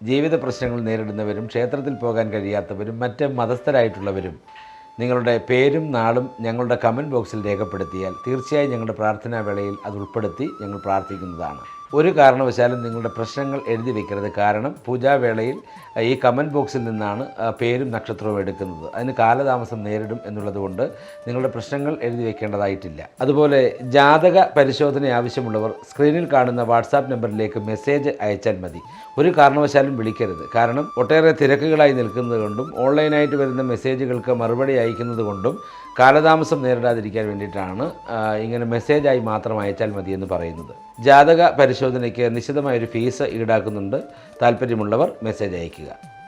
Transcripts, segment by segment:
ജീവിത പ്രശ്നങ്ങൾ നേരിടുന്നവരും ക്ഷേത്രത്തിൽ പോകാൻ കഴിയാത്തവരും മറ്റ് മതസ്ഥരായിട്ടുള്ളവരും നിങ്ങളുടെ പേരും നാളും ഞങ്ങളുടെ കമന്റ് ബോക്സിൽ രേഖപ്പെടുത്തിയാൽ തീർച്ചയായും ഞങ്ങളുടെ പ്രാർത്ഥനാ വേളയിൽ അത് ഉൾപ്പെടുത്തി ഞങ്ങൾ പ്രാർത്ഥിക്കുന്നതാണ്. ഒരു കാരണവശാലും നിങ്ങളുടെ പ്രശ്നങ്ങൾ എഴുതി വെക്കരുത്. കാരണം പൂജാവേളയിൽ ഈ കമന്റ് ബോക്സിൽ നിന്നാണ് പേരും നക്ഷത്രവും എടുക്കുന്നത്. അതിന് കാലതാമസം നേരിടും എന്നുള്ളതുകൊണ്ട് നിങ്ങളുടെ പ്രശ്നങ്ങൾ എഴുതി വെക്കേണ്ടതായിട്ടില്ല. അതുപോലെ ജാതക പരിശോധന ആവശ്യമുള്ളവർ സ്ക്രീനിൽ കാണുന്ന വാട്സാപ്പ് നമ്പറിലേക്ക് മെസ്സേജ് അയച്ചാൽ മതി. ഒരു കാരണവശാലും വിളിക്കരുത്. കാരണം ഒട്ടേറെ തിരക്കുകളായി നിൽക്കുന്നത് കൊണ്ടും ഓൺലൈനായിട്ട് വരുന്ന മെസ്സേജുകൾക്ക് മറുപടി അയക്കുന്നത് കൊണ്ടും കാലതാമസം നേരിടാതിരിക്കാൻ വേണ്ടിയിട്ടാണ് ഇങ്ങനെ മെസ്സേജായി മാത്രം അയച്ചാൽ മതി എന്ന് പറയുന്നത്. ജാതക പരിശോധനയ്ക്ക് നിശ്ചിതമായൊരു ഫീസ് ഈടാക്കുന്നുണ്ട്. താല്പര്യമുള്ളവർ മെസ്സേജ് അയയ്ക്കുക.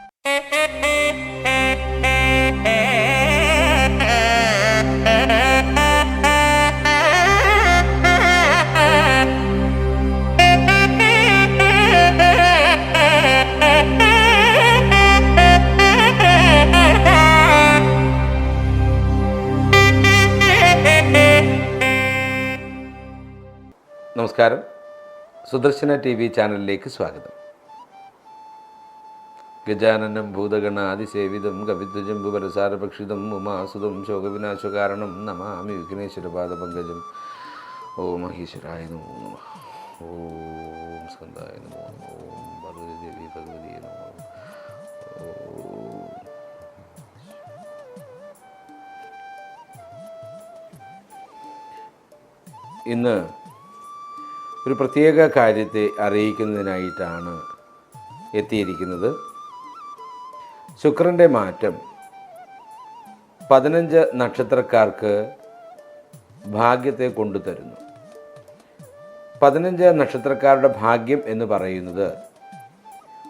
നമസ്കാരം. സുദർശന ടി വി ചാനലിലേക്ക് സ്വാഗതം. ഗജാനനം ഭൂതഗണ അതിസേവിതം കവിത്വജംബു പരസാരഭക്ഷിതം ഉമാസുതം ശോകവിനാശകാരണം നമാമി വിഘ്നേശ്വരപാദപങ്കജം. ഓ മഹീശ്വരായ ഓം നമ ഓം ഭഗവതി ഭഗവതി ഇന്ന് ഒരു പ്രത്യേക കാര്യത്തെ അറിയിക്കുന്നതിനായിട്ടാണ് എത്തിയിരിക്കുന്നത്. ശുക്രന്റെ മാറ്റം പതിനഞ്ച് നക്ഷത്രക്കാർക്ക് ഭാഗ്യത്തെ കൊണ്ടുതരുന്നു. പതിനഞ്ച് നക്ഷത്രക്കാരുടെ ഭാഗ്യം എന്ന് പറയുന്നത്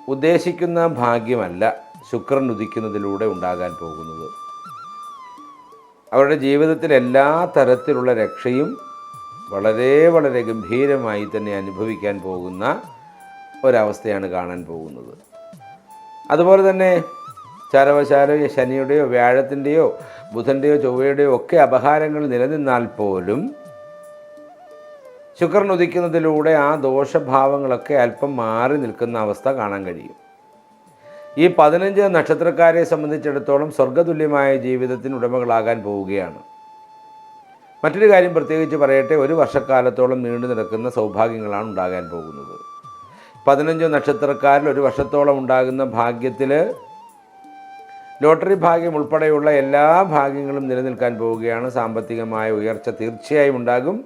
ഉദ്ദേശിക്കുന്ന ഭാഗ്യമല്ല ശുക്രൻ ഉദിക്കുന്നതിലൂടെ ഉണ്ടാകാൻ പോകുന്നത്. അവരുടെ ജീവിതത്തിൽ എല്ലാ തരത്തിലുള്ള രക്ഷയും വളരെ വളരെ ഗംഭീരമായി തന്നെ അനുഭവിക്കാൻ പോകുന്ന ഒരവസ്ഥയാണ് കാണാൻ പോകുന്നത്. അതുപോലെ തന്നെ ചാരവശാലോ ശനിയുടെയോ വ്യാഴത്തിന്റെയോ ബുധന്റെയോ ചൊവ്വയുടെയോ ഒക്കെ അപഹാരങ്ങൾ നിലനിന്നാൽ പോലും ശുക്രൻ ഉദിക്കുന്നതിലൂടെ ആ ദോഷഭാവങ്ങളൊക്കെ അല്പം മാറി നിൽക്കുന്ന അവസ്ഥ കാണാൻ കഴിയും. ഈ പതിനഞ്ച് നക്ഷത്രക്കാരെ സംബന്ധിച്ചിടത്തോളം സ്വർഗതുല്യമായ ജീവിതത്തിന് ഉടമകളാകാൻ പോവുകയാണ്. മറ്റൊരു കാര്യം പ്രത്യേകിച്ച് പറയട്ടെ ഒരു വർഷക്കാലത്തോളം നീണ്ടു നിൽക്കുന്ന സൗഭാഗ്യങ്ങളാണ് ഉണ്ടാകാൻ പോകുന്നത്. പതിനഞ്ച് നക്ഷത്രക്കാരിൽ ഒരു വർഷത്തോളം ഉണ്ടാകുന്ന ഭാഗ്യത്തിൽ ലോട്ടറി ഭാഗ്യം ഉൾപ്പെടെയുള്ള എല്ലാ ഭാഗ്യങ്ങളും നിലനിൽക്കാൻ പോവുകയാണ്. സാമ്പത്തികമായ ഉയർച്ച തീർച്ചയായും ഉണ്ടാകും.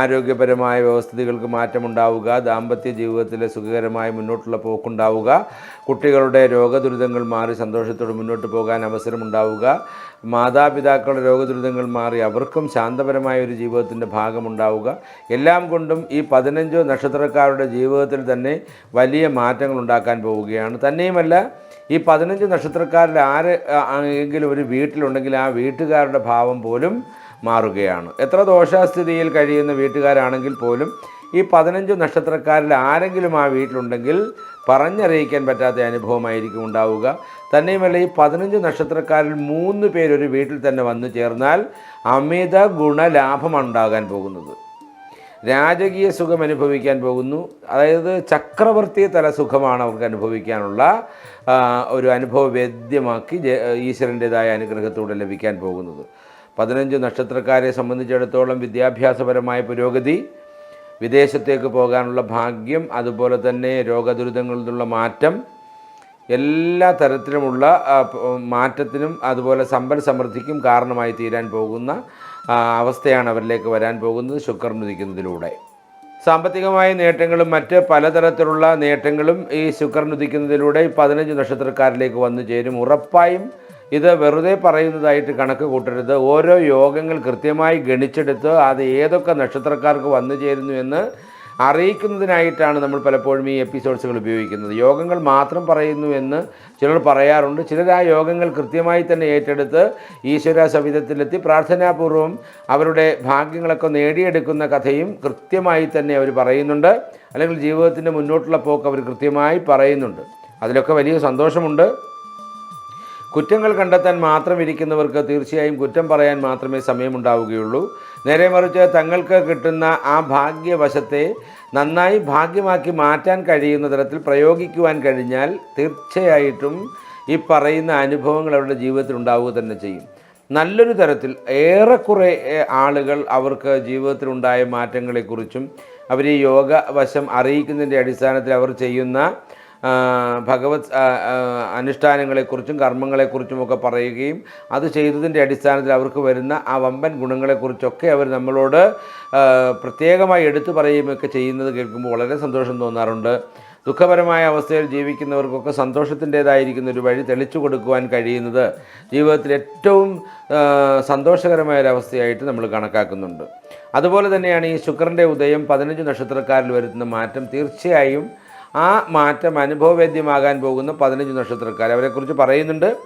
ആരോഗ്യപരമായ വ്യവസ്ഥിതികൾക്ക് മാറ്റമുണ്ടാവുക ദാമ്പത്യ ജീവിതത്തിലെ സുഖകരമായ മുന്നോട്ടുള്ള പോക്കുണ്ടാവുക കുട്ടികളുടെ രോഗദുരിതങ്ങൾ മാറി സന്തോഷത്തോടെ മുന്നോട്ട് പോകാൻ അവസരമുണ്ടാവുക മാതാപിതാക്കളുടെ രോഗദുരിതങ്ങൾ മാറി അവർക്കും ശാന്തപരമായ ഒരു ജീവിതത്തിന്റെ ഭാഗമുണ്ടാവുക. എല്ലാം കൊണ്ടും ഈ പതിനഞ്ച് നക്ഷത്രക്കാരുടെ ജീവിതത്തിൽ തന്നെ വലിയ മാറ്റങ്ങൾ ഉണ്ടാക്കാൻ പോവുകയാണ്. തന്നെയുമല്ല ഈ പതിനഞ്ച് നക്ഷത്രക്കാരിൽ ആര് എങ്കിലും ഒരു വീട്ടിലുണ്ടെങ്കിൽ ആ വീട്ടുകാരുടെ ഭാവം പോലും മാറുകയാണ്. എത്ര ദോഷാസ്ഥിതിയിൽ കഴിയുന്ന വീട്ടുകാരാണെങ്കിൽ പോലും ഈ പതിനഞ്ച് നക്ഷത്രക്കാരിൽ ആരെങ്കിലും ആ വീട്ടിലുണ്ടെങ്കിൽ പറഞ്ഞറിയിക്കാൻ പറ്റാത്ത അനുഭവമായിരിക്കും ഉണ്ടാവുക. തന്നെയുമല്ല ഈ പതിനഞ്ച് നക്ഷത്രക്കാരിൽ മൂന്ന് പേരൊരു വീട്ടിൽ തന്നെ വന്നു ചേർന്നാൽ അമിത ഗുണലാഭമാണ് ഉണ്ടാകാൻ പോകുന്നത്. രാജകീയ സുഖം അനുഭവിക്കാൻ പോകുന്നു. അതായത് ചക്രവർത്തി തല സുഖമാണ് അവർക്ക് അനുഭവിക്കാനുള്ള ഒരു അനുഭവ വേദ്യമാക്കി ഈശ്വരന്റെതായ അനുഗ്രഹത്തോടെ ലഭിക്കാൻ പോകുന്നത്. പതിനഞ്ച് നക്ഷത്രക്കാരെ സംബന്ധിച്ചിടത്തോളം വിദ്യാഭ്യാസപരമായ പുരോഗതി വിദേശത്തേക്ക് പോകാനുള്ള ഭാഗ്യം അതുപോലെ തന്നെ രോഗദുരിതങ്ങളിൽ നിന്നുള്ള മാറ്റം എല്ലാ തരത്തിലുമുള്ള മാറ്റത്തിനും അതുപോലെ സമ്പൽ സമൃദ്ധിക്കും കാരണമായി തീരാൻ പോകുന്ന അവസ്ഥയാണ് അവരിലേക്ക് വരാൻ പോകുന്നത് ശുക്രൻ ഉദിക്കുന്നതിലൂടെ. സാമ്പത്തികമായ നേട്ടങ്ങളും മറ്റ് പലതരത്തിലുള്ള നേട്ടങ്ങളും ഈ ശുക്രൻ ഉദിക്കുന്നതിലൂടെ പതിനഞ്ച് നക്ഷത്രക്കാരിലേക്ക് വന്നു ചേരും. ഉറപ്പായും ഇത് വെറുതെ പറയുന്നതായിട്ട് കണക്ക് കൂട്ടരുത്. ഓരോ യോഗങ്ങൾ കൃത്യമായി ഗണിച്ചെടുത്ത് അത് ഏതൊക്കെ നക്ഷത്രക്കാർക്ക് വന്നു ചേരുന്നു എന്ന് അറിയിക്കുന്നതിനായിട്ടാണ് നമ്മൾ പലപ്പോഴും ഈ എപ്പിസോഡ്സുകൾ ഉപയോഗിക്കുന്നത്. യോഗങ്ങൾ മാത്രം പറയുന്നു എന്ന് ചിലർ പറയാറുണ്ട്. ചിലർ ആ യോഗങ്ങൾ കൃത്യമായി തന്നെ ഏറ്റെടുത്ത് ഈശ്വര സവിധത്തിലെത്തി പ്രാർത്ഥനാപൂർവം അവരുടെ ഭാഗ്യങ്ങളൊക്കെ നേടിയെടുക്കുന്ന കഥയും കൃത്യമായി തന്നെ അവർ പറയുന്നുണ്ട്. അല്ലെങ്കിൽ ജീവിതത്തിന്റെ മുന്നോട്ടുള്ള പോക്ക് അവർ കൃത്യമായി പറയുന്നുണ്ട്. അതിലൊക്കെ വലിയ സന്തോഷമുണ്ട്. കുറ്റങ്ങൾ കണ്ടെത്താൻ മാത്രം ഇരിക്കുന്നവർക്ക് തീർച്ചയായും കുറ്റം പറയാൻ മാത്രമേ സമയമുണ്ടാവുകയുള്ളൂ. നേരെ മറിച്ച് തങ്ങൾക്ക് കിട്ടുന്ന ആ ഭാഗ്യവശത്തെ നന്നായി ഭാഗ്യമാക്കി മാറ്റാൻ കഴിയുന്ന തരത്തിൽ പ്രയോഗിക്കുവാൻ കഴിഞ്ഞാൽ തീർച്ചയായിട്ടും ഈ പറയുന്ന അനുഭവങ്ങൾ അവരുടെ ജീവിതത്തിൽ ഉണ്ടാവുക തന്നെ ചെയ്യും. നല്ലൊരു തരത്തിൽ ഏറെക്കുറെ ആളുകൾ അവർക്ക് ജീവിതത്തിലുണ്ടായ മാറ്റങ്ങളെക്കുറിച്ചും അവർ ഈ യോഗ വശം അറിയിക്കുന്നതിന്റെ അടിസ്ഥാനത്തിൽ അവർ ചെയ്യുന്ന ഭഗവത് അനുഷ്ഠാനങ്ങളെക്കുറിച്ചും കർമ്മങ്ങളെക്കുറിച്ചും അനുഷ്ഠാനങ്ങളെക്കുറിച്ചും കർമ്മങ്ങളെക്കുറിച്ചുമൊക്കെ പറയുകയും അത് ചെയ്തതിന്റെ അടിസ്ഥാനത്തിൽ അവർക്ക് വരുന്ന ആ വമ്പൻ ഗുണങ്ങളെക്കുറിച്ചൊക്കെ അവർ നമ്മളോട് പ്രത്യേകമായി എടുത്തു പറയുകയൊക്കെ ചെയ്യുന്നത് കേൾക്കുമ്പോൾ വളരെ സന്തോഷം തോന്നാറുണ്ട്. ദുഃഖപരമായ അവസ്ഥയിൽ ജീവിക്കുന്നവർക്കൊക്കെ സന്തോഷത്തിന്റേതായിരിക്കുന്ന ഒരു വഴി തെളിച്ചു കൊടുക്കുവാൻ കഴിയുന്നത് ജീവിതത്തിൽ ഏറ്റവും സന്തോഷകരമായ ഒരു അവസ്ഥയായിട്ട് നമ്മൾ കണക്കാക്കുന്നുണ്ട്. അതുപോലെ തന്നെയാണ് ഈ ശുക്രന്റെ ഉദയം പതിനഞ്ച് നക്ഷത്രക്കാരിൽ വരുത്തുന്ന മാറ്റം തീർച്ചയായും ആ മാറ്റം അനുഭവവേദ്യമാകാൻ പോകുന്ന പതിനഞ്ച് നക്ഷത്രക്കാർ. അവരെക്കുറിച്ച് പറയുന്നുണ്ട്.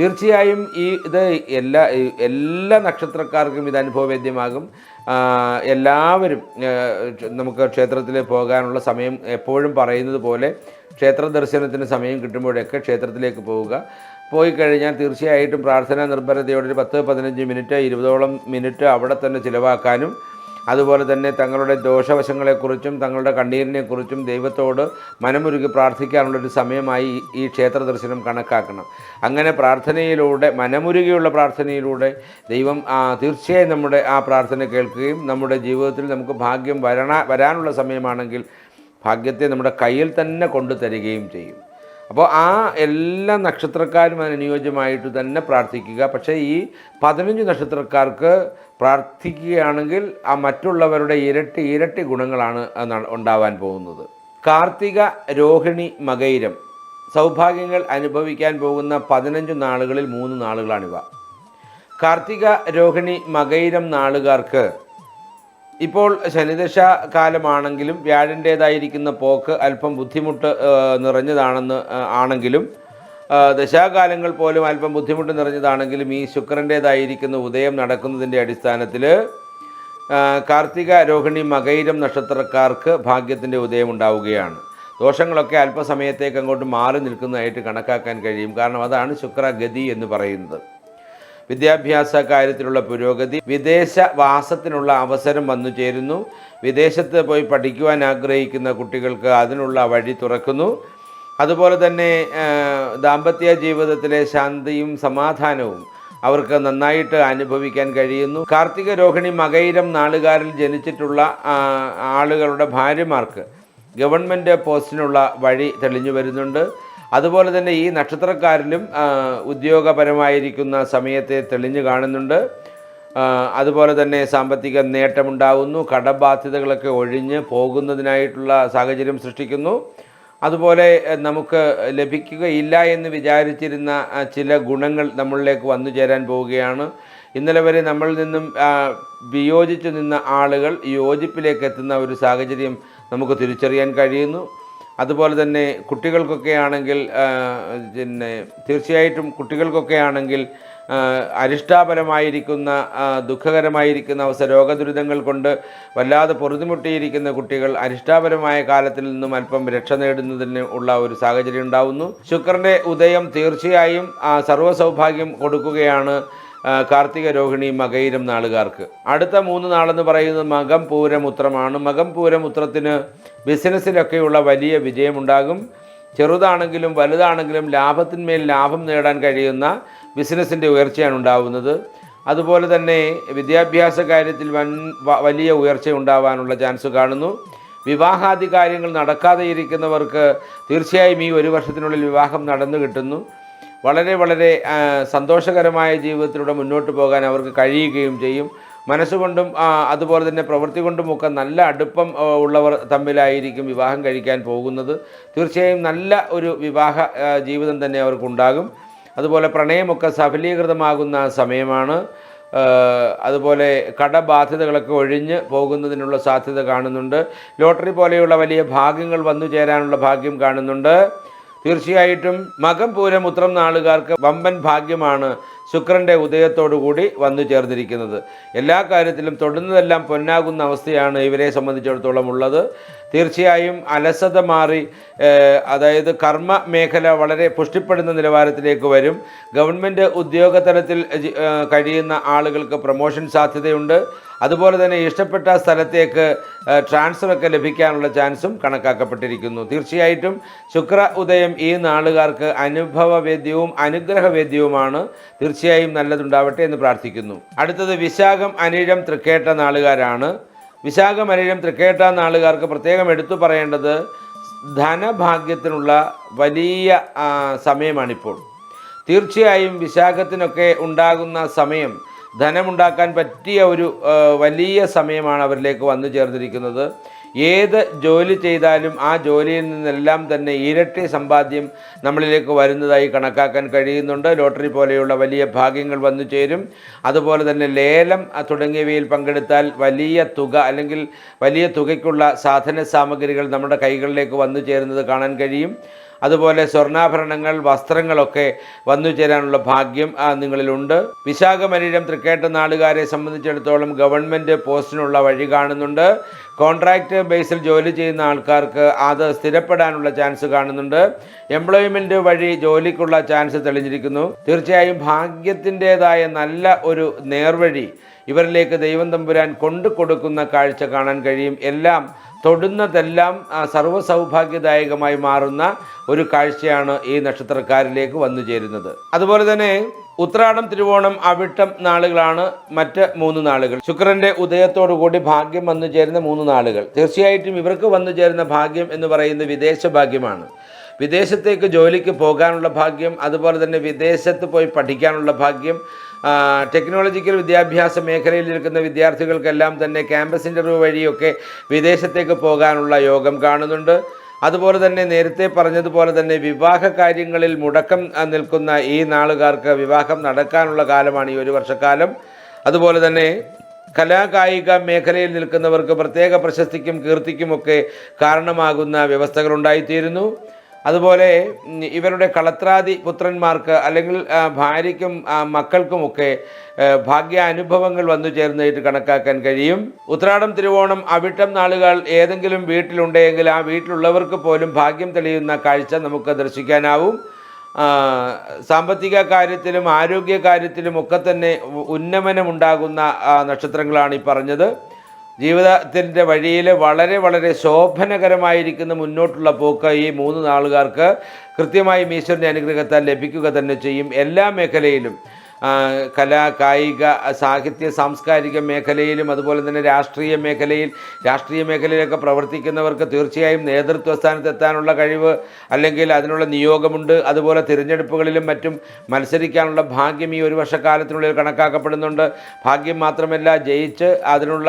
തീർച്ചയായും ഈ ഇത് എല്ലാ എല്ലാ നക്ഷത്രക്കാർക്കും ഇത് അനുഭവവേദ്യമാകും. എല്ലാവരും നമുക്ക് ക്ഷേത്രത്തിൽ പോകാനുള്ള സമയം എപ്പോഴും പറയുന്നത് പോലെ ക്ഷേത്ര ദർശനത്തിന് സമയം കിട്ടുമ്പോഴൊക്കെ ക്ഷേത്രത്തിലേക്ക് പോവുക. പോയി കഴിഞ്ഞാൽ തീർച്ചയായിട്ടും പ്രാർത്ഥനാ നിർഭരതയോടെ ഒരു പത്ത് പതിനഞ്ച് മിനിറ്റ് ഇരുപതോളം മിനിറ്റ് അവിടെ തന്നെ ചിലവാക്കാനും അതുപോലെ തന്നെ തങ്ങളുടെ ദോഷവശങ്ങളെക്കുറിച്ചും തങ്ങളുടെ കണ്ണീരിനെക്കുറിച്ചും ദൈവത്തോട് മനമുരുകി പ്രാർത്ഥിക്കാനുള്ളൊരു സമയമായി ഈ- ക്ഷേത്ര ദർശനം കണക്കാക്കണം. അങ്ങനെ പ്രാർത്ഥനയിലൂടെ മനമുരുകിയുള്ള പ്രാർത്ഥനയിലൂടെ ദൈവം തീർച്ചയായും നമ്മുടെ ആ പ്രാർത്ഥന കേൾക്കുകയും നമ്മുടെ ജീവിതത്തിൽ നമുക്ക് ഭാഗ്യം വരണ വരാനുള്ള സമയമാണെങ്കിൽ ഭാഗ്യത്തെ നമ്മുടെ കയ്യിൽ തന്നെ കൊണ്ടു തരികയും ചെയ്യും. അപ്പോൾ ആ എല്ലാ നക്ഷത്രക്കാരും അതിനനുയോജ്യമായിട്ട് തന്നെ പ്രാർത്ഥിക്കുക. പക്ഷേ ഈ പതിനഞ്ച് നക്ഷത്രക്കാർക്ക് പ്രാർത്ഥിക്കുകയാണെങ്കിൽ ആ മറ്റുള്ളവരുടെ ഇരട്ടി ഇരട്ടി ഗുണങ്ങളാണ് ഉണ്ടാവാൻ പോകുന്നത്. കാർത്തിക രോഹിണി മകൈരം. സൗഭാഗ്യങ്ങൾ അനുഭവിക്കാൻ പോകുന്ന പതിനഞ്ച് നാളുകളിൽ മൂന്ന് നാളുകളാണിവ. കാർത്തിക രോഹിണി മകൈരം നാളുകാർക്ക് ഇപ്പോൾ ശനിദശ കാലമാണെങ്കിലും വ്യാഴന്റേതായിരിക്കുന്ന പോക്ക് അല്പം ബുദ്ധിമുട്ട് നിറഞ്ഞതാണെന്ന് ആണെങ്കിലും ദശാകാലങ്ങൾ പോലും അല്പം ബുദ്ധിമുട്ട് നിറഞ്ഞതാണെങ്കിലും ഈ ശുക്രന്റേതായിരിക്കുന്ന ഉദയം നടക്കുന്നതിന്റെ അടിസ്ഥാനത്തിൽ കാർത്തിക രോഹിണി മകൈരം നക്ഷത്രക്കാർക്ക് ഭാഗ്യത്തിന്റെ ഉദയം ഉണ്ടാവുകയാണ്. ദോഷങ്ങളൊക്കെ അല്പസമയത്തേക്ക് അങ്ങോട്ട് മാറി നിൽക്കുന്നതായിട്ട് കണക്കാക്കാൻ കഴിയും. കാരണം അതാണ് ശുക്രഗതി എന്ന് പറയുന്നത്. വിദ്യാഭ്യാസ കാര്യത്തിലുള്ള പുരോഗതി വിദേശ വാസത്തിനുള്ള അവസരം വന്നു ചേരുന്നു. വിദേശത്ത് പോയി പഠിക്കുവാൻ ആഗ്രഹിക്കുന്ന കുട്ടികൾക്ക് അതിനുള്ള വഴി തുറക്കുന്നു. അതുപോലെ തന്നെ ദാമ്പത്യ ജീവിതത്തിലെ ശാന്തിയും സമാധാനവും അവർക്ക് നന്നായിട്ട് അനുഭവിക്കാൻ കഴിയുന്നു. കാർത്തിക രോഹിണി മകയിരം നാളുകാരിൽ ജനിച്ചിട്ടുള്ള ആളുകളുടെ ഭാര്യമാർക്ക് ഗവൺമെന്റ് പോസ്റ്റിനുള്ള വഴി തെളിഞ്ഞു വരുന്നുണ്ട്. അതുപോലെ തന്നെ ഈ നക്ഷത്രക്കാരിലും ഉദ്യോഗപരമായിരിക്കുന്ന സമയത്തെ തെളിഞ്ഞു കാണുന്നുണ്ട്. അതുപോലെ തന്നെ സാമ്പത്തിക നേട്ടമുണ്ടാകുന്നു. കടബാധ്യതകളൊക്കെ ഒഴിഞ്ഞ് പോകുന്നതിനായിട്ടുള്ള സാഹചര്യം സൃഷ്ടിക്കുന്നു. അതുപോലെ നമുക്ക് ലഭിക്കുകയില്ല എന്ന് വിചാരിച്ചിരുന്ന ചില ഗുണങ്ങൾ നമ്മളിലേക്ക് വന്നു ചേരാൻ പോവുകയാണ്. ഇന്നലെ വരെ നമ്മളിൽ നിന്നും വിയോജിച്ചു നിന്ന ആളുകൾ യോജിപ്പിലേക്ക് എത്തുന്ന ഒരു സാഹചര്യം നമുക്ക് തിരിച്ചറിയാൻ കഴിയുന്നു. അതുപോലെ തന്നെ കുട്ടികൾക്കൊക്കെ ആണെങ്കിൽ പിന്നെ തീർച്ചയായിട്ടും കുട്ടികൾക്കൊക്കെ ആണെങ്കിൽ അരിഷ്ടാപരമായിരിക്കുന്ന ദുഃഖകരമായിരിക്കുന്ന അവസ്ഥ രോഗദുരിതങ്ങൾ കൊണ്ട് വല്ലാതെ പൊറുതിമുട്ടിയിരിക്കുന്ന കുട്ടികൾ അരിഷ്ടാപരമായ കാലത്തിൽ നിന്നും അല്പം രക്ഷ നേടുന്നതിന് ഉള്ള ഒരു സാഹചര്യം ഉണ്ടാവുന്നു. ശുക്രന്റെ ഉദയം തീർച്ചയായും സർവസൗഭാഗ്യം കൊടുക്കുകയാണ്. കാർത്തിക രോഹിണി മകയിരം നാളുകാർക്ക്. അടുത്ത മൂന്ന് നാളെന്ന് പറയുന്നത് മകം പൂരമുത്രമാണ്. മകം പൂരമുത്രത്തിന് ബിസിനസ്സിലൊക്കെയുള്ള വലിയ വിജയമുണ്ടാകും. ചെറുതാണെങ്കിലും വലുതാണെങ്കിലും ലാഭത്തിന്മേൽ ലാഭം നേടാൻ കഴിയുന്ന ബിസിനസ്സിന്റെ ഉയർച്ചയാണ് ഉണ്ടാവുന്നത്. അതുപോലെ തന്നെ വിദ്യാഭ്യാസ കാര്യത്തിൽ വൻ വലിയ ഉയർച്ച ഉണ്ടാവാനുള്ള ചാൻസ് കാണുന്നു. വിവാഹാദി കാര്യങ്ങൾ നടക്കാതെ ഇരിക്കുന്നവർക്ക് തീർച്ചയായും ഈ ഒരു വർഷത്തിനുള്ളിൽ വിവാഹം നടന്നു കിട്ടുന്നു. വളരെ വളരെ സന്തോഷകരമായ ജീവിതത്തിലൂടെ മുന്നോട്ട് പോകാൻ അവർക്ക് കഴിയുകയും ചെയ്യും. മനസ്സുകൊണ്ടും അതുപോലെ തന്നെ പ്രവൃത്തി കൊണ്ടുമൊക്കെ നല്ല അടുപ്പം ഉള്ളവർ തമ്മിലായിരിക്കും വിവാഹം കഴിക്കാൻ പോകുന്നത്. തീർച്ചയായും നല്ല ഒരു വിവാഹ ജീവിതം തന്നെ അവർക്കുണ്ടാകും. അതുപോലെ പ്രണയമൊക്കെ സഫലീകൃതമാകുന്ന സമയമാണ്. അതുപോലെ കടബാധ്യതകളൊക്കെ ഒഴിഞ്ഞ് പോകുന്നതിനുള്ള സാധ്യത കാണുന്നുണ്ട്. ലോട്ടറി പോലെയുള്ള വലിയ ഭാഗ്യങ്ങൾ വന്നു ചേരാനുള്ള ഭാഗ്യം കാണുന്നുണ്ട്. തീർച്ചയായിട്ടും മകം പൂരമുത്രം നാളുകാർക്ക് വമ്പൻ ഭാഗ്യമാണ് ശുക്രന്റെ ഉദയത്തോടുകൂടി വന്നു ചേർന്നിരിക്കുന്നത്. എല്ലാ കാര്യത്തിലും തൊടുന്നതെല്ലാം പൊന്നാകുന്ന അവസ്ഥയാണ് ഇവരെ സംബന്ധിച്ചിടത്തോളം ഉള്ളത്. തീർച്ചയായും അലസത മാറി അതായത് കർമ്മ മേഖല വളരെ പുഷ്ടിപ്പെടുന്ന നിലവാരത്തിലേക്ക് വരും. ഗവൺമെന്റ് ഉദ്യോഗ തലത്തിൽ കഴിയുന്ന ആളുകൾക്ക് പ്രൊമോഷൻ സാധ്യതയുണ്ട്. അതുപോലെ തന്നെ ഇഷ്ടപ്പെട്ട സ്ഥലത്തേക്ക് ട്രാൻസ്ഫറൊക്കെ ലഭിക്കാനുള്ള ചാൻസും കണക്കാക്കപ്പെട്ടിരിക്കുന്നു. തീർച്ചയായിട്ടും ശുക്ര ഉദയം ഈ നാളുകാർക്ക് അനുഭവവേദ്യവും അനുഗ്രഹവേദ്യവുമാണ്. തീർച്ചയായും നല്ലതുണ്ടാവട്ടെ എന്ന് പ്രാർത്ഥിക്കുന്നു. അടുത്തത് വിശാഖം അനിഴം തൃക്കേട്ട നാളുകാരാണ്. വിശാഖം അനിഴം തൃക്കേട്ട നാളുകാർക്ക് പ്രത്യേകം എടുത്തു പറയേണ്ടത് ധനഭാഗ്യത്തിനുള്ള വലിയ സമയമാണിപ്പോൾ. തീർച്ചയായും വിശാഖത്തിനൊക്കെ ഉണ്ടാകുന്ന സമയം ധനമുണ്ടാക്കാൻ പറ്റിയ ഒരു വലിയ സമയമാണ് അവരിലേക്ക് വന്നു ചേർന്നിരിക്കുന്നത്. ഏത് ജോലി ചെയ്താലും ആ ജോലിയിൽ നിന്നെല്ലാം തന്നെ ഇരട്ടി സമ്പാദ്യം നമ്മളിലേക്ക് വരുന്നതായി കണക്കാക്കാൻ കഴിയുന്നുണ്ട്. ലോട്ടറി പോലെയുള്ള വലിയ ഭാഗ്യങ്ങൾ വന്നു ചേരും. അതുപോലെ തന്നെ ലേലം തുടങ്ങിയവയിൽ പങ്കെടുത്താൽ വലിയ തുക അല്ലെങ്കിൽ വലിയ തുകയ്ക്കുള്ള സാധന സാമഗ്രികൾ നമ്മുടെ കൈകളിലേക്ക് വന്നു ചേരുന്നത് കാണാൻ കഴിയും. അതുപോലെ സ്വർണാഭരണങ്ങൾ വസ്ത്രങ്ങളൊക്കെ വന്നു ചേരാനുള്ള ഭാഗ്യം നിങ്ങളിലുണ്ട്. വിശാഖമരീരം തൃക്കേട്ട നാടുകാരെ സംബന്ധിച്ചിടത്തോളം ഗവൺമെന്റ് പോസ്റ്റിനുള്ള വഴി കാണുന്നുണ്ട്. കോൺട്രാക്ട് ബേസിൽ ജോലി ചെയ്യുന്ന ആൾക്കാർക്ക് അത് സ്ഥിരപ്പെടാനുള്ള ചാൻസ് കാണുന്നുണ്ട്. എംപ്ലോയ്മെന്റ് വഴി ജോലിക്കുള്ള ചാൻസ് തെളിഞ്ഞിരിക്കുന്നു. തീർച്ചയായും ഭാഗ്യത്തിന്റെതായ നല്ല ഒരു നേർവഴി ഇവരിലേക്ക് ദൈവം തമ്പുരാൻ കൊണ്ടു കൊടുക്കുന്ന കാഴ്ച കാണാൻ കഴിയും. എല്ലാം തൊടുന്നതെല്ലാം സർവസൗഭാഗ്യദായകമായി സർവ സൗഭാഗ്യദായകമായി മാറുന്ന ഒരു കാഴ്ചയാണ് ഈ നക്ഷത്രക്കാരിലേക്ക് വന്നു ചേരുന്നത്. അതുപോലെ തന്നെ ഉത്രാടം തിരുവോണം അവിട്ടം നാളുകളാണ് മറ്റ് മൂന്ന് നാളുകൾ. ശുക്രന്റെ ഉദയത്തോടുകൂടി ഭാഗ്യം വന്നു ചേരുന്ന മൂന്ന് നാളുകൾ. തീർച്ചയായിട്ടും ഇവർക്ക് വന്നു ചേരുന്ന ഭാഗ്യം എന്ന് പറയുന്നത് വിദേശ ഭാഗ്യമാണ്. വിദേശത്തേക്ക് ജോലിക്ക് പോകാനുള്ള ഭാഗ്യം അതുപോലെ തന്നെ വിദേശത്ത് പോയി പഠിക്കാനുള്ള ഭാഗ്യം ടെക്നോളജിക്കൽ വിദ്യാഭ്യാസ മേഖലയിൽ നിൽക്കുന്ന വിദ്യാർത്ഥികൾക്കെല്ലാം തന്നെ ക്യാമ്പസ് ഇന്റർവ്യൂ വഴിയൊക്കെ വിദേശത്തേക്ക് പോകാനുള്ള യോഗം കാണുന്നുണ്ട്. അതുപോലെ തന്നെ നേരത്തെ പറഞ്ഞതുപോലെ തന്നെ വിവാഹ കാര്യങ്ങളിൽ മുടക്കം നിൽക്കുന്ന ഈ നാളുകാർക്ക് വിവാഹം നടക്കാനുള്ള കാലമാണ് ഈ ഒരു വർഷക്കാലം. അതുപോലെ തന്നെ കലാകായിക മേഖലയിൽ നിൽക്കുന്നവർക്ക് പ്രത്യേക പ്രശസ്തിക്കും കീർത്തിക്കുമൊക്കെ കാരണമാകുന്ന വ്യവസ്ഥകളുണ്ടായിത്തീരുന്നു അതുപോലെ ഇവരുടെ കളത്രാദി പുത്രന്മാർക്ക് അല്ലെങ്കിൽ ഭാര്യയ്ക്കും മക്കൾക്കുമൊക്കെ ഭാഗ്യാനുഭവങ്ങൾ വന്നു ചേർന്നതായിട്ട് കണക്കാക്കാൻ കഴിയും. ഉത്രാടം തിരുവോണം അവിട്ടം നാളുകൾ ഏതെങ്കിലും വീട്ടിലുണ്ടെങ്കിൽ ആ വീട്ടിലുള്ളവർക്ക് പോലും ഭാഗ്യം തെളിയുന്ന കാഴ്ച നമുക്ക് ദർശിക്കാനാവും. സാമ്പത്തിക കാര്യത്തിലും ആരോഗ്യ കാര്യത്തിലും ഒക്കെ തന്നെ ഉന്നമനമുണ്ടാകുന്ന നക്ഷത്രങ്ങളാണ് ഈ പറഞ്ഞത്. ജീവിതത്തിന്റെ വഴിയിൽ വളരെ വളരെ ശോഭനകരമായിരിക്കുന്ന മുന്നോട്ടുള്ള പോക്ക് ഈ മൂന്ന് നാളുകാർക്ക് കൃത്യമായും ഈശ്വരന്റെ അനുഗ്രഹത്താൽ ലഭിക്കുക തന്നെ ചെയ്യും എല്ലാ മേഖലയിലും. കല കായിക സാഹിത്യ സാംസ്കാരിക മേഖലയിലും അതുപോലെ തന്നെ രാഷ്ട്രീയ മേഖലയിൽ രാഷ്ട്രീയ മേഖലയിലൊക്കെ പ്രവർത്തിക്കുന്നവർക്ക് തീർച്ചയായും നേതൃത്വ സ്ഥാനത്തെത്താനുള്ള കഴിവ് അല്ലെങ്കിൽ അതിനുള്ള നിയോഗമുണ്ട്. അതുപോലെ തിരഞ്ഞെടുപ്പുകളിലും മറ്റും മത്സരിക്കാനുള്ള ഭാഗ്യം ഈ ഒരു വർഷക്കാലത്തിനുള്ളിൽ കണക്കാക്കപ്പെടുന്നുണ്ട്. ഭാഗ്യം മാത്രമല്ല ജയിച്ച് അതിനുള്ള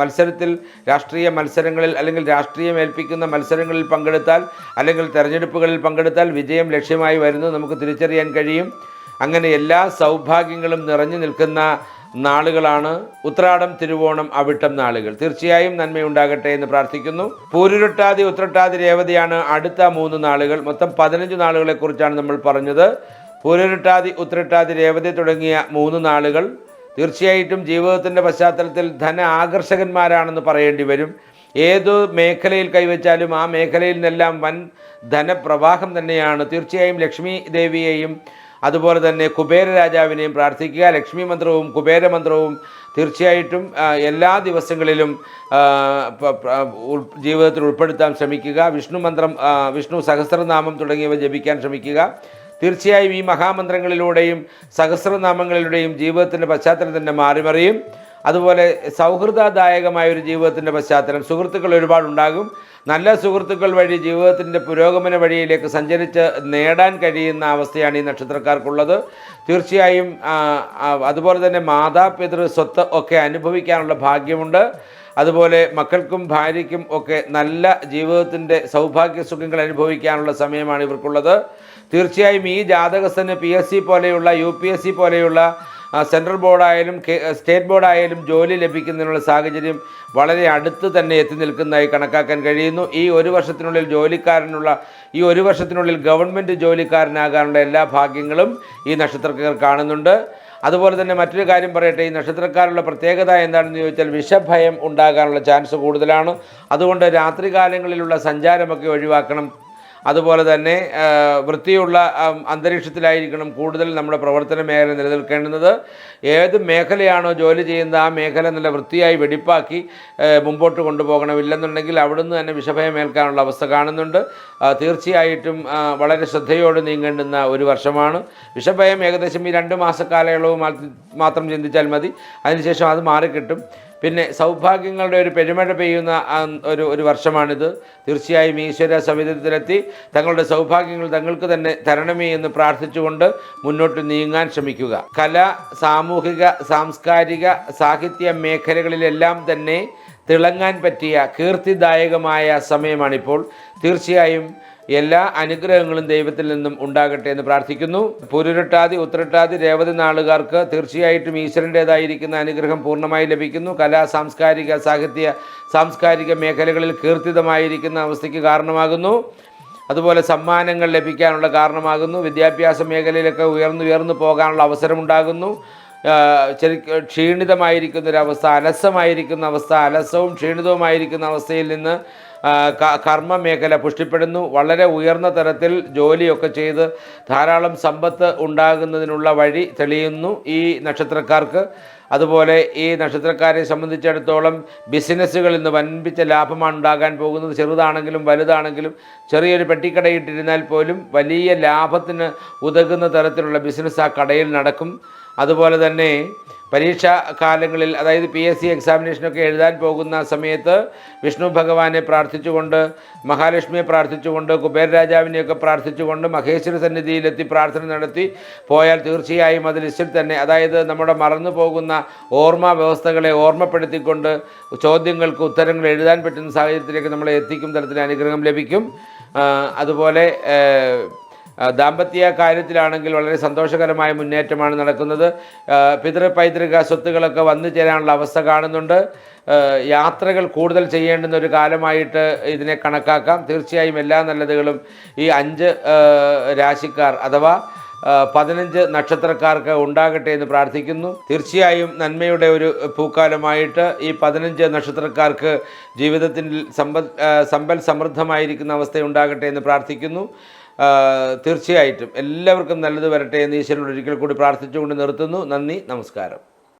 മത്സരത്തിൽ രാഷ്ട്രീയ മത്സരങ്ങളിൽ അല്ലെങ്കിൽ രാഷ്ട്രീയം ഏൽപ്പിക്കുന്ന മത്സരങ്ങളിൽ പങ്കെടുത്താൽ അല്ലെങ്കിൽ തെരഞ്ഞെടുപ്പുകളിൽ പങ്കെടുത്താൽ വിജയം ലക്ഷ്യമായി വരുന്നു നമുക്ക് തിരിച്ചറിയാൻ കഴിയും. അങ്ങനെ എല്ലാ സൗഭാഗ്യങ്ങളും നിറഞ്ഞു നിൽക്കുന്ന നാളുകളാണ് ഉത്രാടം തിരുവോണം അവിട്ടം നാളുകൾ. തീർച്ചയായും നന്മയുണ്ടാകട്ടെ എന്ന് പ്രാർത്ഥിക്കുന്നു. പൂരുരുട്ടാതി ഉത്രട്ടാതി രേവതിയാണ് അടുത്ത മൂന്ന് നാളുകൾ. മൊത്തം പതിനഞ്ച് നാളുകളെ കുറിച്ചാണ് നമ്മൾ പറഞ്ഞത്. പൂരുരുട്ടാതി ഉത്രട്ടാതി രേവതി തുടങ്ങിയ മൂന്ന് നാളുകൾ. തീർച്ചയായിട്ടും ജീവിതത്തിന്റെ പശ്ചാത്തലത്തിൽ ധന ആകർഷകന്മാരാണെന്ന് പറയേണ്ടി വരും. ഏത് മേഖലയിൽ കൈവച്ചാലും ആ മേഖലയിൽ നിന്നെല്ലാം വൻ ധനപ്രവാഹം തന്നെയാണ്. തീർച്ചയായും ലക്ഷ്മി ദേവിയെയും അതുപോലെ തന്നെ കുബേര രാജാവിനെയും പ്രാർത്ഥിക്കുക ലക്ഷ്മി മന്ത്രവും കുബേര മന്ത്രവും തീർച്ചയായിട്ടും എല്ലാ ദിവസങ്ങളിലും ജീവിതത്തിൽ ഉൾപ്പെടുത്താൻ ശ്രമിക്കുക. വിഷ്ണു മന്ത്രം വിഷ്ണു സഹസ്രനാമം തുടങ്ങിയവ ജപിക്കാൻ ശ്രമിക്കുക. തീർച്ചയായും ഈ മഹാമന്ത്രങ്ങളിലൂടെയും സഹസ്രനാമങ്ങളിലൂടെയും ജീവിതത്തിന്റെ പശ്ചാത്തലം തന്നെ മാറി മാറിമറിയും. അതുപോലെ സൗഹൃദദായകമായ ഒരു ജീവിതത്തിന്റെ പശ്ചാത്തലം സുഹൃത്തുക്കൾ ഒരുപാടുണ്ടാകും. നല്ല സുഹൃത്തുക്കൾ വഴി ജീവിതത്തിന്റെ പുരോഗമന വഴിയിലേക്ക് സഞ്ചരിച്ച് നേടാൻ കഴിയുന്ന അവസ്ഥയാണ് ഈ നക്ഷത്രക്കാർക്കുള്ളത്. തീർച്ചയായും അതുപോലെ തന്നെ മാതാപിതൃ സ്വത്ത് ഒക്കെ അനുഭവിക്കാനുള്ള ഭാഗ്യമുണ്ട്. അതുപോലെ മക്കൾക്കും ഭാര്യയ്ക്കും ഒക്കെ നല്ല ജീവിതത്തിന്റെ സൗഭാഗ്യ സുഖങ്ങൾ അനുഭവിക്കാനുള്ള സമയമാണ് ഇവർക്കുള്ളത്. തീർച്ചയായും ഈ ജാതകസ്ഥന് പി എസ് സി പോലെയുള്ള യു പി എസ് സി പോലെയുള്ള സെൻട്രൽ ബോർഡായാലും സ്റ്റേറ്റ് ബോർഡായാലും ജോലി ലഭിക്കുന്നതിനുള്ള സാഹചര്യം വളരെ അടുത്ത് തന്നെ എത്തി നിൽക്കുന്നതായി കണക്കാക്കാൻ കഴിയുന്നു. ഈ ഒരു വർഷത്തിനുള്ളിൽ ജോലിക്കാരനുള്ള ഈ ഒരു വർഷത്തിനുള്ളിൽ ഗവൺമെന്റ് ജോലിക്കാരനാകാനുള്ള എല്ലാ ഭാഗ്യങ്ങളും ഈ നക്ഷത്രക്കാർ കാണുന്നുണ്ട്. അതുപോലെ തന്നെ മറ്റൊരു കാര്യം പറയട്ടെ ഈ നക്ഷത്രക്കാരുടെ പ്രത്യേകത എന്താണെന്ന് ചോദിച്ചാൽ വിഷഭയം ഉണ്ടാകാനുള്ള ചാൻസ് കൂടുതലാണ്. അതുകൊണ്ട് രാത്രികാലങ്ങളിലുള്ള സഞ്ചാരമൊക്കെ ഒഴിവാക്കണം. അതുപോലെ തന്നെ വൃത്തിയുള്ള അന്തരീക്ഷത്തിലായിരിക്കണം കൂടുതൽ നമ്മുടെ പ്രവർത്തന മേഖല നിലനിൽക്കേണ്ടുന്നത് ഏത് മേഖലയാണോ ജോലി ചെയ്യുന്നത് ആ മേഖല നല്ല വൃത്തിയായി വെടിപ്പാക്കി മുമ്പോട്ട് കൊണ്ടുപോകണം ഇല്ലെന്നുണ്ടെങ്കിൽ അവിടുന്ന് തന്നെ വിഷഭയമേൽക്കാനുള്ള അവസ്ഥ കാണുന്നുണ്ട്. തീർച്ചയായിട്ടും വളരെ ശ്രദ്ധയോടെ നീങ്ങേണ്ടുന്ന ഒരു വർഷമാണ്. വിഷഭയം ഏകദേശം ഈ രണ്ട് മാസ കാലയളവ് മാത്രം ചിന്തിച്ചാൽ മതി. അതിനുശേഷം അത് മാറിക്കിട്ടും. പിന്നെ സൗഭാഗ്യങ്ങളുടെ ഒരു പെരുമഴ പെയ്യുന്ന ഒരു ഒരു വർഷമാണിത്. തീർച്ചയായും ഈശ്വര സവിധത്തിലെത്തി തങ്ങളുടെ സൗഭാഗ്യങ്ങൾ തങ്ങൾക്ക് തന്നെ തരണമേ എന്ന് പ്രാർത്ഥിച്ചുകൊണ്ട് മുന്നോട്ട് നീങ്ങാൻ ശ്രമിക്കുക. കല സാമൂഹിക സാംസ്കാരിക സാഹിത്യ മേഖലകളിലെല്ലാം തന്നെ തിളങ്ങാൻ പറ്റിയ കീർത്തിദായകമായ സമയമാണിപ്പോൾ. തീർച്ചയായും എല്ലാ അനുഗ്രഹങ്ങളും ദൈവത്തിൽ നിന്നും ഉണ്ടാകട്ടെ എന്ന് പ്രാർത്ഥിക്കുന്നു. പുരുരട്ടാതി ഉത്രട്ടാതി രേവതി നാളുകാർക്ക് തീർച്ചയായിട്ടും ഈശ്വരന്റേതായിരിക്കുന്ന അനുഗ്രഹം പൂർണമായി ലഭിക്കുന്നു. കലാ സാംസ്കാരിക സാഹിത്യ സാംസ്കാരിക മേഖലകളിൽ കീർത്തിതമായിരിക്കുന്ന അവസ്ഥയ്ക്ക് കാരണമാകുന്നു. അതുപോലെ സമ്മാനങ്ങൾ ലഭിക്കാനുള്ള കാരണമാകുന്നു. വിദ്യാഭ്യാസ മേഖലയിലൊക്കെ ഉയർന്നു ഉയർന്നു പോകാനുള്ള അവസരമുണ്ടാകുന്നു. ചെറു ക്ഷീണിതമായിരിക്കുന്ന ഒരവസ്ഥ അലസമായിരിക്കുന്ന അവസ്ഥ അലസവും ക്ഷീണിതവുമായിരിക്കുന്ന അവസ്ഥയിൽ നിന്ന് കർമ്മ മേഖല പുഷ്ടിപ്പെടുന്നു. വളരെ ഉയർന്ന തരത്തിൽ ജോലിയൊക്കെ ചെയ്ത് ധാരാളം സമ്പത്ത് ഉണ്ടാകുന്നതിനുള്ള വഴി തെളിയുന്നു ഈ നക്ഷത്രക്കാർക്ക്. അതുപോലെ ഈ നക്ഷത്രക്കാരെ സംബന്ധിച്ചിടത്തോളം ബിസിനസ്സുകളിൽ നിന്ന് വൻപിച്ച ലാഭമാണ് ഉണ്ടാകാൻ പോകുന്നത്. ചെറുതാണെങ്കിലും വലുതാണെങ്കിലും ചെറിയൊരു പെട്ടിക്കടയിട്ടിരുന്നാൽ പോലും വലിയ ലാഭത്തിന് ഉതകുന്ന തരത്തിലുള്ള ബിസിനസ് ആ കടയിൽ നടക്കും. അതുപോലെ തന്നെ പരീക്ഷാ കാലങ്ങളിൽ അതായത് പി എസ് സി എക്സാമിനേഷനൊക്കെ എഴുതാൻ പോകുന്ന സമയത്ത് വിഷ്ണു ഭഗവാനെ പ്രാർത്ഥിച്ചുകൊണ്ട് മഹാലക്ഷ്മിയെ പ്രാർത്ഥിച്ചുകൊണ്ട് കുബേര രാജാവിനെയൊക്കെ പ്രാർത്ഥിച്ചുകൊണ്ട് മഹേശ്വര സന്നിധിയിലെത്തി പ്രാർത്ഥന നടത്തി പോയാൽ തീർച്ചയായും അത് ലിസ്റ്റിൽ തന്നെ അതായത് നമ്മുടെ മറന്നു പോകുന്ന ഓർമ്മ വ്യവസ്ഥകളെ ഓർമ്മപ്പെടുത്തിക്കൊണ്ട് ചോദ്യങ്ങൾക്ക് ഉത്തരങ്ങൾ എഴുതാൻ പറ്റുന്ന സാഹചര്യത്തിലേക്ക് നമ്മളെ എത്തിക്കും തരത്തിൽ അനുഗ്രഹം ലഭിക്കും. അതുപോലെ ദാമ്പത്യ കാര്യത്തിലാണെങ്കിൽ വളരെ സന്തോഷകരമായ മുന്നേറ്റമാണ് നടക്കുന്നത്. പിതൃ പൈതൃക സ്വത്തുക്കളൊക്കെ വന്നു ചേരാനുള്ള അവസ്ഥ കാണുന്നുണ്ട്. യാത്രകൾ കൂടുതൽ ചെയ്യേണ്ടുന്ന ഒരു കാലമായിട്ട് ഇതിനെ കണക്കാക്കാം. തീർച്ചയായും എല്ലാ നല്ലതുകളും ഈ അഞ്ച് രാശിക്കാർ അഥവാ പതിനഞ്ച് നക്ഷത്രക്കാർക്ക് ഉണ്ടാകട്ടെ എന്ന് പ്രാർത്ഥിക്കുന്നു. തീർച്ചയായും നന്മയുടെ ഒരു പൂക്കാലമായിട്ട് ഈ പതിനഞ്ച് നക്ഷത്രക്കാർക്ക് ജീവിതത്തിൽ സമ്പൽ സമ്പൽ സമൃദ്ധമായിരിക്കുന്ന അവസ്ഥ ഉണ്ടാകട്ടെ എന്ന് പ്രാർത്ഥിക്കുന്നു. തീർച്ചയായിട്ടും എല്ലാവർക്കും നല്ലത് വരട്ടെ എന്ന് ഈശ്വരനോട് ഒരിക്കൽ കൂടി പ്രാർത്ഥിച്ചുകൊണ്ട് നിർത്തുന്നു. നന്ദി നമസ്കാരം.